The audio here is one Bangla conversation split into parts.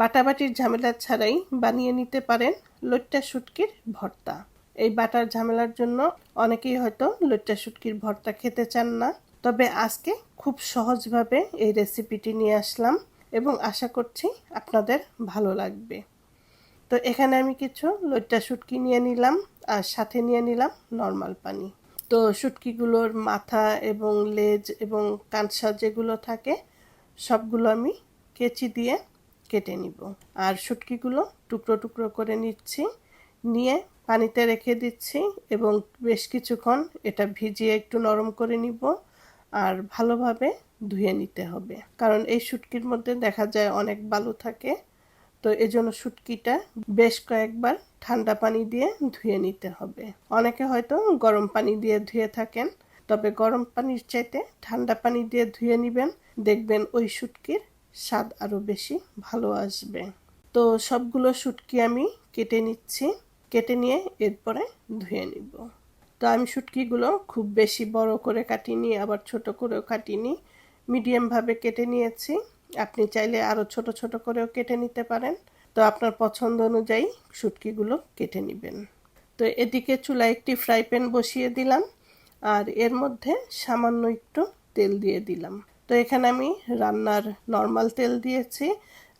বাটাবাটির ঝামেলা ছাড়াই বানিয়ে নিতে পারেন লইট্টা শুটকির ভর্তা। এই বাটার ঝামেলার জন্য অনেকেই হয়তো লইট্টা শুটকির ভর্তা খেতে চান না। তবে আজকে খুব সহজভাবে এই রেসিপিটি নিয়ে আসলাম এবং আশা করছি আপনাদের ভালো লাগবে। তো এখানে আমি কিছু লইট্টা শুটকি নিয়ে নিলাম আর সাথে নিয়ে নিলাম নর্মাল পানি। তো শুটকিগুলোর মাথা এবং লেজ এবং কাঁচা যেগুলো থাকে, সবগুলো আমি কেচি দিয়ে কেটে নিব। আর শুটকিগুলো টুকরো টুকরো করে নিচ্ছি। নিয়ে পানিতে রেখে দিচ্ছি এবং বেশ কিছুক্ষণ এটা ভিজিয়ে একটু নরম করে নিব আর ভালোভাবে ধুয়ে নিতে হবে। কারণ এই শুটকির মধ্যে দেখা যায় অনেক বালু থাকে। তো এজন্য শুটকিটা বেশ কয়েকবার ঠান্ডা পানি দিয়ে ধুয়ে নিতে হবে। অনেকে হয়তো গরম পানি দিয়ে ধুয়ে থাকেন, তবে গরম পানির চাইতে ঠান্ডা পানি দিয়ে ধুয়ে নেবেন। দেখবেন ওই শুটকির স্বাদ আরও বেশি ভালো আসবে। তো সবগুলো শুটকি আমি কেটে নিচ্ছি। কেটে নিয়ে এরপরে ধুয়ে নিব। তো আমি শুটকিগুলো খুব বেশি বড় করে কাটিনি, আবার ছোট করেও কাটিনি। মিডিয়ামভাবে কেটে নিয়েছি। আপনি চাইলে আরও ছোট ছোট করেও কেটে নিতে পারেন। তো আপনার পছন্দ অনুযায়ী শুটকিগুলো কেটে নেবেন। তো এদিকে চুলায় একটি ফ্রাই প্যান বসিয়ে দিলাম। আর এর মধ্যে সামান্য একটু তেল দিয়ে দিলাম। তো এখানে আমি রান্নার নর্মাল তেল দিয়েছি।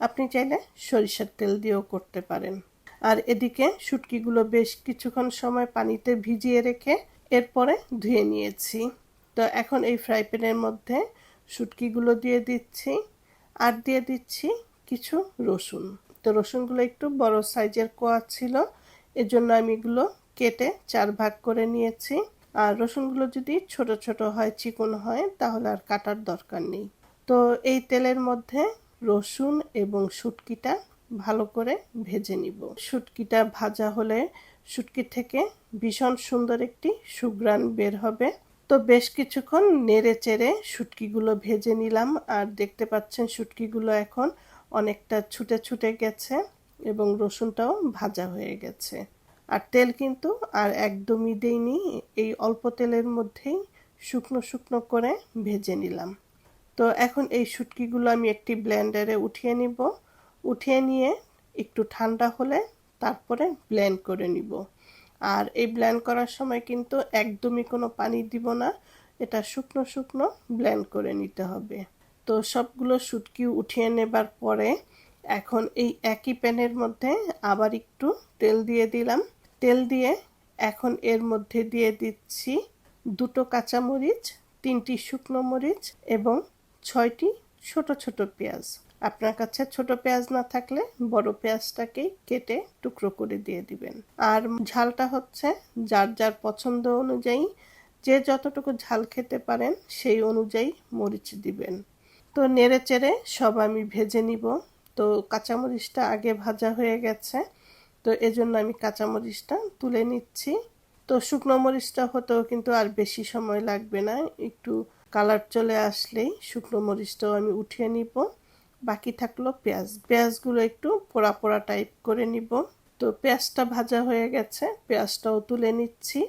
আপনি চাইলে সরিষার তেল দিয়েও করতে পারেন। আর এদিকে শুটকিগুলো বেশ কিছুক্ষণ সময় পানিতে ভিজিয়ে রেখে এরপরে ধুয়ে নিয়েছি। তো এখন এই ফ্রাই প্যানের মধ্যে শুটকিগুলো দিয়ে দিচ্ছি। আর দিয়ে দিচ্ছি কিছু রসুন। তো রসুনগুলো একটু বড় সাইজের কোয়া ছিল। এজন্য আমি এগুলো কেটে চার ভাগ করে নিয়েছি। আর রসুনগুলো যদি ছোট ছোট হয়, চিকন হয়, তাহলে আর কাটার দরকার নেই। তো এই তেলের মধ্যে রসুন এবং শুটকিটা ভালো করে ভেজে নিব। শুটকিটা ভাজা হলে শুটকি থেকে ভীষণ সুন্দর একটি সুগ্রান বের হবে। তো বেশ কিছুক্ষণ নেড়ে চেড়ে শুটকিগুলো ভেজে নিলাম, আর দেখতে পাচ্ছেন শুটকিগুলো এখন অনেকটা ছুটে ছুটে গেছে এবং রসুনটাও ভাজা হয়ে গেছে। আর তেল কিন্তু আর একদমই দেইনি, এই অল্প তেলের মধ্যেই শুকনো শুকনো করে ভেজে নিলাম। তো এখন এই শুটকিগুলো আমি একটি ব্লেন্ডারে উঠিয়ে নিব। উঠিয়ে নিয়ে একটু ঠান্ডা হলে তারপরে ব্লেন্ড করে নিব। আর এই ব্লেন্ড করার সময় কিন্তু একদমই কোনো পানি দিব না, এটা শুকনো শুকনো ব্লেন্ড করে নিতে হবে। তো সবগুলো শুটকি উঠিয়ে নেবার পরে এখন এই একই প্যানের মধ্যে আবার একটু তেল দিয়ে দিলাম। তেল দিয়ে এখন এর মধ্যে দিয়ে দিচ্ছি দুটো কাঁচামরিচ, তিনটি শুকনো মরিচ এবং ছয়টি ছোট ছোট পেঁয়াজ। আপনার কাছে ছোট পেঁয়াজ না থাকলে বড় পেঁয়াজটাকেই কেটে টুকরো করে দিয়ে দিবেন। আর ঝালটা হচ্ছে যার যার পছন্দ অনুযায়ী, যে যতটুকু ঝাল খেতে পারেন সেই অনুযায়ী মরিচ দিবেন। তো নেড়ে চেড়ে সব আমি ভেজে নিব। তো কাঁচামরিচটা আগে ভাজা হয়ে গেছে। তো এজন্য আমি কাঁচামরিচটা তুলে নিচ্ছি। তো শুকনো মরিচটা হতেও কিন্তু আর বেশি সময় লাগবে না, একটু কালার চলে আসলেই শুকনো মরিচটাও আমি উঠিয়ে নিব। বাকি থাকল পেঁয়াজ, পেঁয়াজগুলো একটু পোড়া পোড়া টাইপ করে নিব। তো পেঁয়াজটা ভাজা হয়ে গেছে, পেঁয়াজটাও তুলে নিচ্ছি।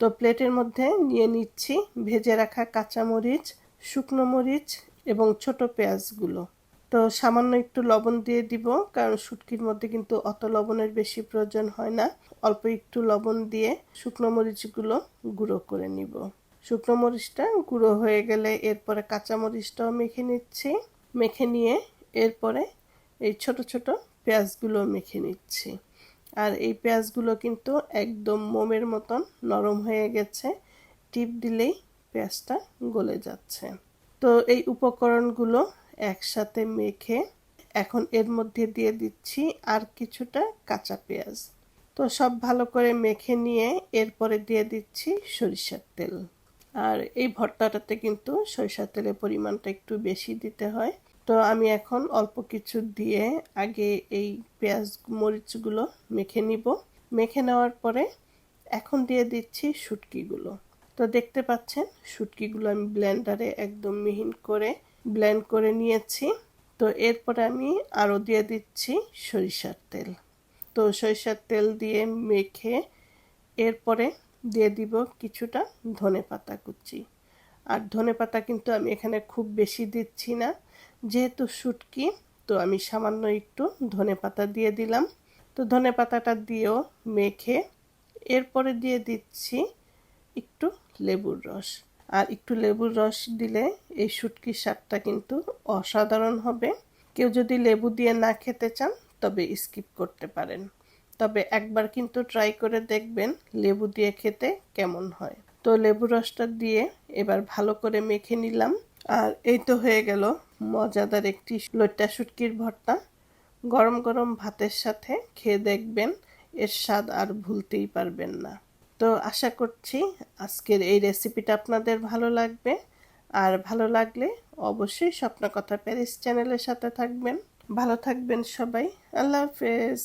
তো প্লেটের মধ্যে নিয়ে নিচ্ছি ভেজে রাখা কাঁচামরিচ শুকনো মরিচ এবং ছোট পেঁয়াজগুলো। তো সামান্য একটু লবণ দিয়ে দিব, কারণ শুটকির মধ্যে কিন্তু অত লবণের বেশি প্রয়োজন হয় না। অল্প একটু লবণ দিয়ে শুকনো মরিচগুলো গুঁড়ো করে নিব। শুকনো মরিচটা গুঁড়ো হয়ে গেলে এরপরে কাঁচা মরিচটাও মেখে নিচ্ছি। মেখে নিয়ে এরপরে এই ছোট ছোট পেঁয়াজগুলো মেখে নিচ্ছি। আর এই পেঁয়াজগুলো কিন্তু একদম মোমের মতন নরম হয়ে গেছে। টিপ দিলেই পেঁয়াজটা গলে যাচ্ছে। তো এই উপকরণগুলো একসাথে মেখে এখন এর মধ্যে দিয়ে দিচ্ছি আর কিছুটা কাঁচা পেঁয়াজ। তো সব ভালো করে মেখে নিয়ে এরপরে দিয়ে দিচ্ছি সরিষার তেল। আর এই ভর্তাটাতে কিন্তু সরিষার তেলের পরিমাণটা একটু বেশি দিতে হয়। তো আমি এখন অল্প কিছু দিয়ে আগে এই পেঁয়াজ মরিচগুলো মেখে নিব। মেখে নেওয়ার পরে এখন দিয়ে দিচ্ছি শুটকিগুলো। তো দেখতে পাচ্ছেন, শুটকিগুলো আমি ব্লেন্ডারে একদম মিহিন করে ব্লেন্ড করে নিয়েছি। তো এরপরে আমি আরও দিয়ে দিচ্ছি সরিষার তেল। তো সরিষার তেল দিয়ে মেখে এরপরে দিয়ে দিব কিছুটা ধনে পাতা কুচি। আর ধনে পাতা কিন্তু আমি এখানে খুব বেশি দিচ্ছি না। যেহেতু শুটকি, তো আমি সামান্য একটু ধনে পাতা দিয়ে দিলাম। তো ধনে পাতাটা দিয়েও মেখে এরপরে দিয়ে দিচ্ছি একটু লেবুর রস। আর একটু লেবুর রস দিলে এই শুটকির স্বাদটা কিন্তু অসাধারণ হবে। কেউ যদি লেবু দিয়ে না খেতে চান, তবে স্কিপ করতে পারেন। তবে একবার কিন্তু ট্রাই করে দেখবেন লেবু দিয়ে খেতে কেমন হয়। তো লেবু রসটা দিয়ে এবার ভালো করে মেখে নিলাম। আর এই তো হয়ে গেল মজাদার একটি লইট্টা শুটকির ভর্তা। গরম গরম ভাতের সাথে খেয়ে দেখবেন, এর স্বাদ আর ভুলতেই পারবেন না। তো আশা করছি আজকের এই রেসিপিটা আপনাদের ভালো লাগবে। আর ভালো লাগলে অবশ্যই স্বপ্ন কথা প্যারিস চ্যানেলের সাথে থাকবেন। ভালো থাকবেন সবাই। আল্লাহ হাফেজ।